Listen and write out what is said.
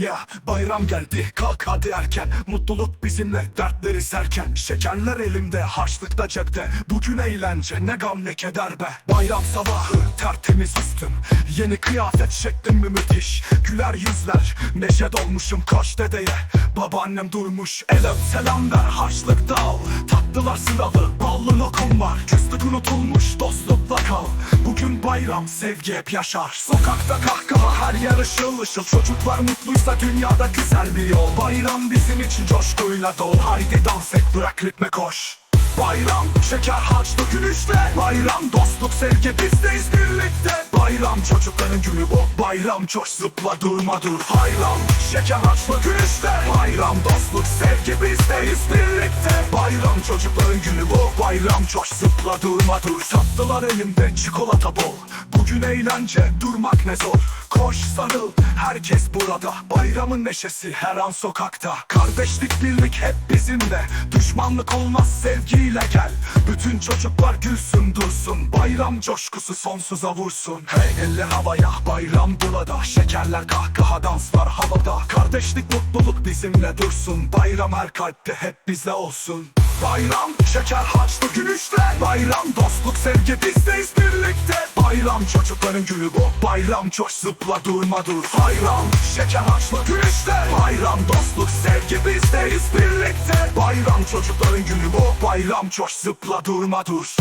Ya bayram geldi kalk hadi erken. Mutluluk bizimle dertleri serken. Şekerler elimde harçlıkta cepte. Bugün eğlence ne gam ne keder be. Bayram sabahı tertemiz üstüm. Yeni kıyafet şeklim mi müthiş? Güler yüzler neşe dolmuşum koş dedeye. Babaannem durmuş el öp selam ver Harçlık dal tatlılar sıralı Ballı lokum var. Küslük unutulmuş dostlukla kal. Bugün bayram sevgi hep yaşar. Sokakta kahkaha her yer ışıl ışıl. Çocuklar mutluysa dünyada güzel bir yol. Bayram bizim için coşkuyla dolu. Haydi dans et bırak ritme koş. Bayram şeker harçlı gülüşle. Bayram dostluk sevgi bizdeyiz birlikte. Bayram çocukların günü bu. Bayram coş zıpla durma dur. Bayram şeker harçlı gülüşle. Bayram dostluk sevgi bizdeyiz birlikte. Bayram çocukların günü bu. Bayram coş zıpla durma dur. Tatlılar elimde çikolata bol. Bugün eğlence durmak ne zor Koş sarıl herkes burada. Bayramın neşesi her an sokakta. Kardeşlik birlik hep bizimle. Düşmanlık olmaz sevgiyle gel. Bütün çocuklar gülsün dursun. Bayram coşkusu sonsuza vursun. Hey elle havaya bayram burada Şekerler kahkaha danslar havada. Kardeşlik mutluluk bizimle dursun. Bayram her kalpte hep bizle olsun. Bayram şeker harçlı gülüşler Bayram dostluk sevgi bizdeyiz birlikte Bayram çocukların günü bu. Bayram coş zıpla durma dur. Bayram şeker harçlı gülüşler Bayram dostluk sevgi bizdeyiz birlikte. Bayram çocukların günü bu. Bayram coş zıpla durma dur